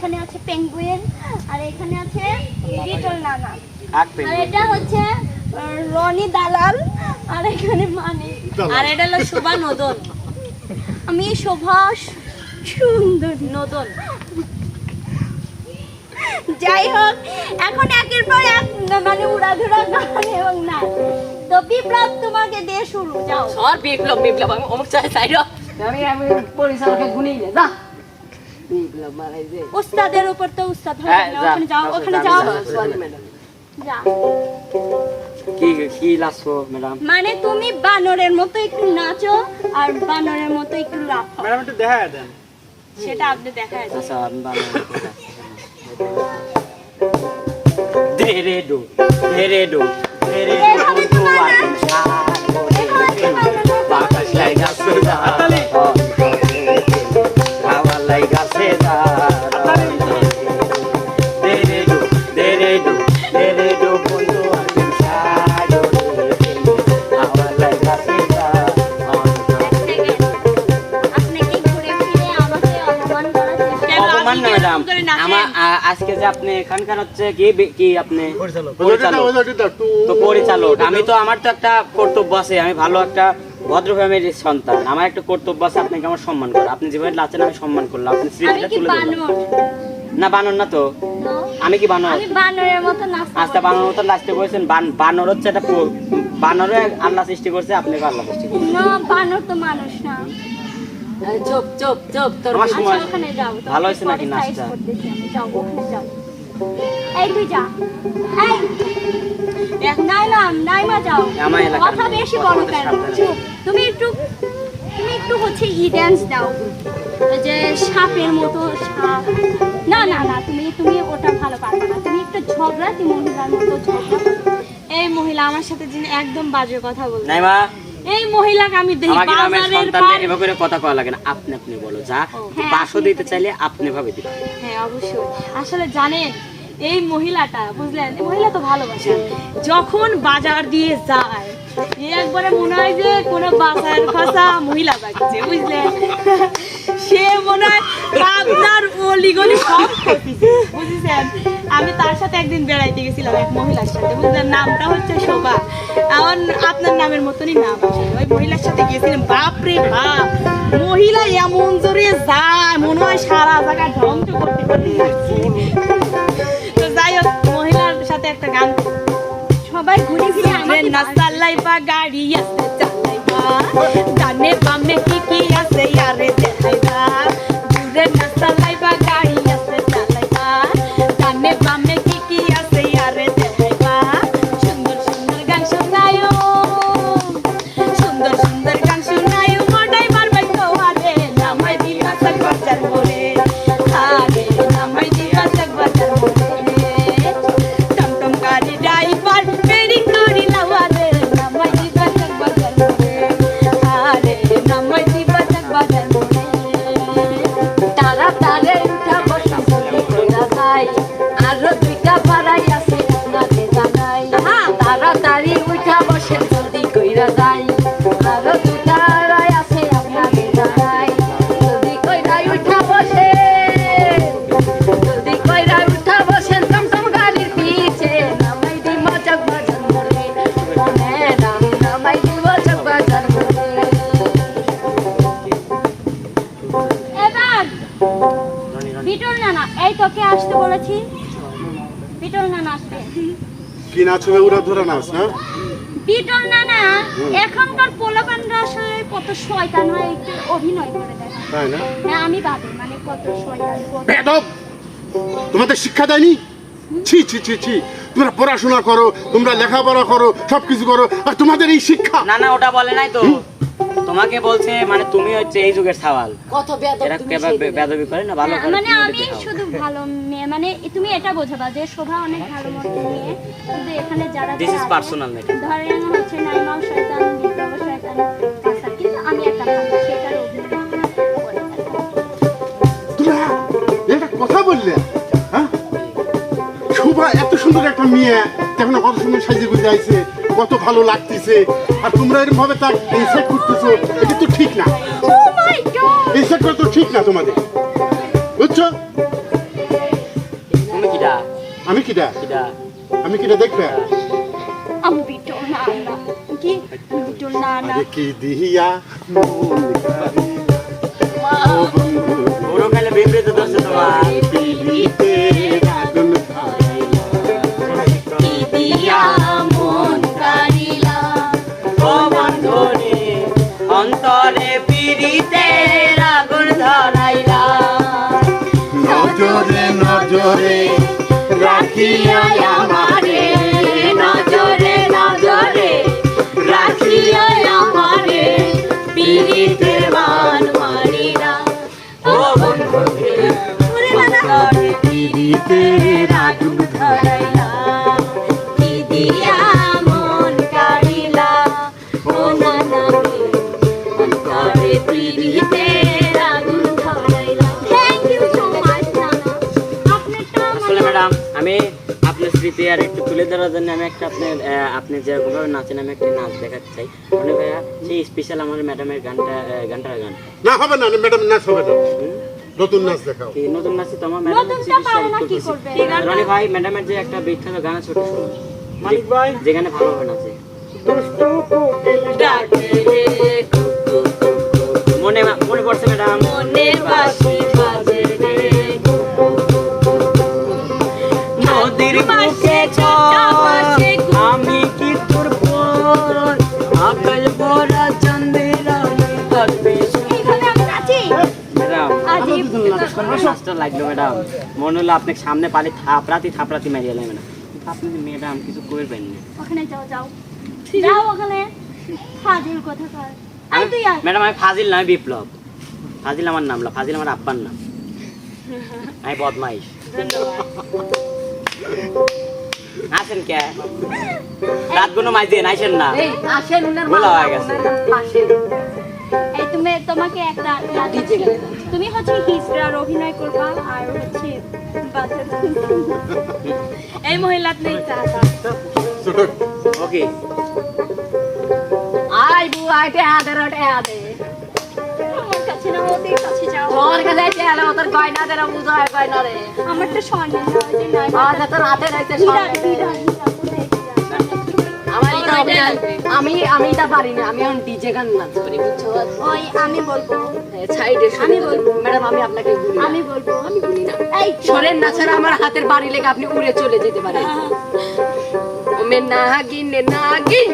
এখানে আছে পেঙ্গুইন আর এখানে আছে লিটল নানা আর এটা হচ্ছে রনি দালাল আর এখানে মানে। আর এটা হলো শোভা নদন। আমি শোভা সুন্দর। নদন। যাই হোক এখন একের পর এক মানে উড়াধুরা গান এবং না তো বিপ্লব তোমাকে দিয়ে শুরু যাও। সর বিপ্লব বিপ্লব। আমি অমুক চাই সাইড আমি আমি পরিচালকে গুনি নে যা। উস্তাদের উপর তো উস্তাদ ওখানে যাও ওখানে মানে তুমি বানরের মতো একটু নাচো আর বানরের মতো একটু ম্যাডাম একটু দেখা দেন। সেটা আপনি দেখায় দিন। আচ্ছা আমি ভালো দে রে ডো দে রে ডো দে। রে ডো তো তো বানান। আকিম শাহ এভাবে বানানো বাতাস লাইগা সুদা খাওয়া লাইগা আজকে যে আপনি এখানকার হচ্ছে কি কি আপনি পরিচালক। তো পরিচালক। আমি তো আমার তো একটা কর্তব্য আছে। আমি ভালো একটা ভদ্র ফ্যামিলির সন্তান। আমার একটা কর্তব্য আছে আপনাকে আমার সম্মান করা। আপনি যেভাবে নাচেন আমি সম্মান করলাম। আপনি স্মৃতিটা তুলে দিলেন না বানর না তো। আমি কি বানর? আমি বানরের মতো নাচতে আচ্ছা বানর মতো নাচতে বলছেন বান- বানর হচ্ছে একটা প- বানরে আল্লাহ সৃষ্টি করছে আপনাকে আল্লাহ সৃষ্টি করছে না বানর তো মানুষ না। চুপ চুপ চুপ তোর আচ্ছা ভালো হয়েছে নাকি নাচটা? এই তুই যা। এই নাইমা যাও। কথা বেশি বড় কেন? তুমি একটু তুমি একটু হচ্ছে ই ড্যান্স দাও। যে সাপের মতো সাপ। না না না তুমি তুমি ওটা ভালো পারবে না। তুমি একটু ঝগড়া তুমি মহিলার মতো ঝগড়া। এই মহিলা আমার সাথে যিনি একদম বাজে কথা বলছে। নাই মা এই মহিলাকে আমি দেখি বাজারের পার এভাবে করে কথা কওয়া লাগে না। আপনি আপনি বলো যা। হ্যাঁ, পাঁচশো আপনি- দিতে চাইলে আপনি ভাবে দিবেন। হ্যাঁ অবশ্যই। আসলে জানেন এই মহিলাটা, বুঝলেন? এই মহিলা তো ভালোবাসে। যখন বাজার দিয়ে যায় একবারে মনে হয় যে ফাঁসা মহিলা বুঝলেন? সে মনে হয় আপনার অলি সব বুঝেছেন? আমি তার সাথে একদিন বেড়াইতে গেছিলাম এক মহিলার সাথে, বুঝলেন? নামটা হচ্ছে শোভা। আমার আপনার নামের মতনই নাম ওই মহিলার সাথে গিয়েছিলাম বাপরে বাপ! মহিলা এমন জোরে যায়, মনে হয় সারা জায়গা ধ্বংস করতে করতে যাচ্ছে। না চালাই বা গাড়ি আছে চালাই কি নাচ হবে? ওরা ধরা নাচ না? বিটল নানা এখনকার পোলাপানরা আসলে কত শয়তান হয় একটু অভিনয় করে দেয় তাই না? হ্যাঁ আমি ভাবি মানে কত শয়তান বেদব! তোমাদের শিক্ষা দেয়নি? ছি ছি ছি ছি। তোমরা পড়াশোনা করো তোমরা লেখাপড়া করো সবকিছু করো আর তোমাদের এই শিক্ষা না না ওটা বলে নাই তো। তোমাকে বলছে মানে তুমি হচ্ছে এই যুগের সাওয়াল। কত বেদব এরা বেদবি করে না ভালো হ্যাঁ, করে মানে আমি শুধু ভালো মেয়ে মানে তুমি এটা বোঝাবা যে শোভা অনেক ভালো মতো মেয়ে কিন্তু এখানে যারা দিস ইজ পার্সোনাল ম্যাটার ধরেন হচ্ছে নাইমাও শয়তান বিপ্লব শয়তান কাসা কিন্তু আমি একটা ভালো সেটার এটা কথা বললে হ্যাঁ? শোভা এত সুন্দর একটা মেয়ে দেখো কত সুন্দর সাজিয়ে গুজে আইছে কত ভালো লাগতেছে। আর তোমরা এরকম ভাবে তার ইনসাইট করতেছো এটা তো ঠিক না। Oh! ইনসাইট করা তো ঠিক না তোমাদের। তুমি কিডা আমি কিটা আমি কিটা দেখবে আমি বিটল না না। কি? বিটল না না। কি দিহিয়া মন কারিলা নজরে রাখিয়া আমারে, নজরে নজরে রাখিয়া আমারে পিড়িতে বান মারিলা ও বন্ধনে ওরে নানা অন্তরে পিড়িতে আগুন ধরাইলা কি দিয়া মন কারিলা ও নানা পিড়িতে আমি আপনার স্মৃতি আর একটু তুলে ধরার জন্য আমি একটা আপনার আপনি যেরকমভাবে নাচেন আমি একটা নাচ দেখাতে চাই। মনে ভাইয়া সেই স্পেশাল আমার ম্যাডামের গানটা গানটার গান। না হবে না ম্যাডাম নাচ হবে না। নতুন নাচ দেখাও। কি নতুন নাচে তো আমার ম্যাডাম নতুনটা পারে না কি করবে? রনি ভাই ম্যাডামের যে একটা বিখ্যাত গান আছে ওটা শুনুন। মালিক ভাই। যেখানে নাচে। মনে মনে পড়ছে ম্যাডাম মনের থাকবে ম্যাডাম আজিব লাগল ম্যাডাম। মনে হলো আপনি সামনে পালি থাপড়াতি থাপড়াতি মারিয়ে এলেন ম্যাডাম। আপনি ম্যাডাম কিছু করবেন না। ওখানে যাও যাও। যাও ওখানে। ফাজিল কথা কর আই তুই আয়। ম্যাডাম আমি ফাজিল নয় বিপ্লব। ফাজিল আমার নাম না ফাজিল আমার আব্বার নাম। আমি বদমাইশ। আসেন কে? রাত কোনো মাই দিয়ে আইসেন না। আসেন উনার ভোলা হয়ে গেছে। এই তুমি তোমাকে একটা তুমি হচ্ছে হিজড়ার অভিনয় করবা আর হচ্ছে এই মহিলাত নেই ওকে। আই বু আই টে হাতে রটে হাতে না? আমার সরেন না ছাড়া আমার হাতের বাড়ি লেগে আপনি উড়ে চলে যেতে পারেন ওমে নাগিন নাগিন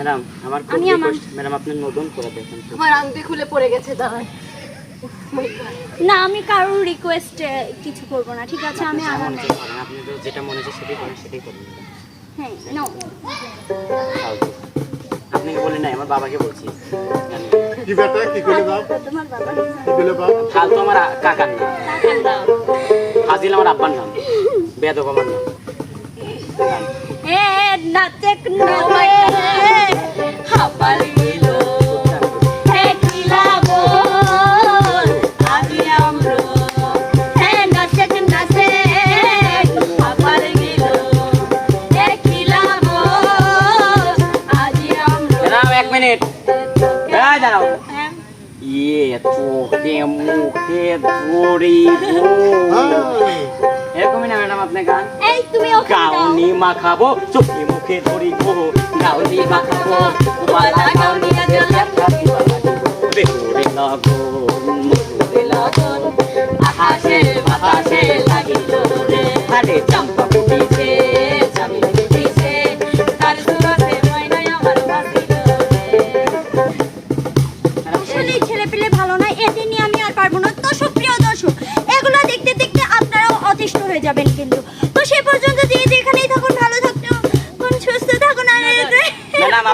ম্যাডাম আমার আমি ম্যাডাম আপনি নতুন করে দেখেন। তো। আমার আংটি খুলে পড়ে গেছে দাঁড়ান। না আমি কারোর রিকোয়েস্ট কিছু করব না ঠিক আছে? আমি আমার আপনি তো যেটা মনে হচ্ছে সেটাই করেন সেটাই করুন। হ্যাঁ। আপনাকে বলি নাই আমার বাবাকে বলছি। কি কি করে দাও তোমার বাবা কি করে দাও ফালতু আমার আ- কাকার নাম। ফাজিল আমার আব্বার নাম। বেদক আমার নাম। এ নাচে নাচে দাঁড়াও। ইয়ে চোখে মুখে ধরিব এরকমই না ম্যাডাম আপনার গান? এই তুমি গাউনি মাখাবো চোখে মুখে ধরিব গাউনি মাখাবো বেহুরে লগন বেহুরে লগন আকাশে বাতাসে লাগিল রে। আরে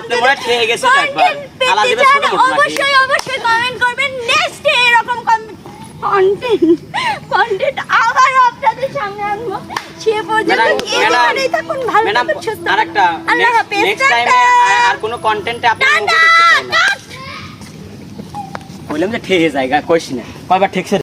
আপনি মনে খেয়ে গেছেন একবার। ছোট অবশ্যই অবশ্যই কমেন্ট করবেন। নেক্সট এরকম কন্টেন্ট কন্টেন্ট আবার আপনাদের সামনে আনব। সে পর্যন্ত ম্যাডাম এই থাকুন ভালো থাকুন সুস্থ আরেকটা আল্লাহ হাফেজ নেক্সট টাইমে আর কোনো কন্টেন্টে আপনি মুখে দেখতে চাই না। বললাম যে ঠেকে জায়গা কইছি না। কয়বার ঠেকছে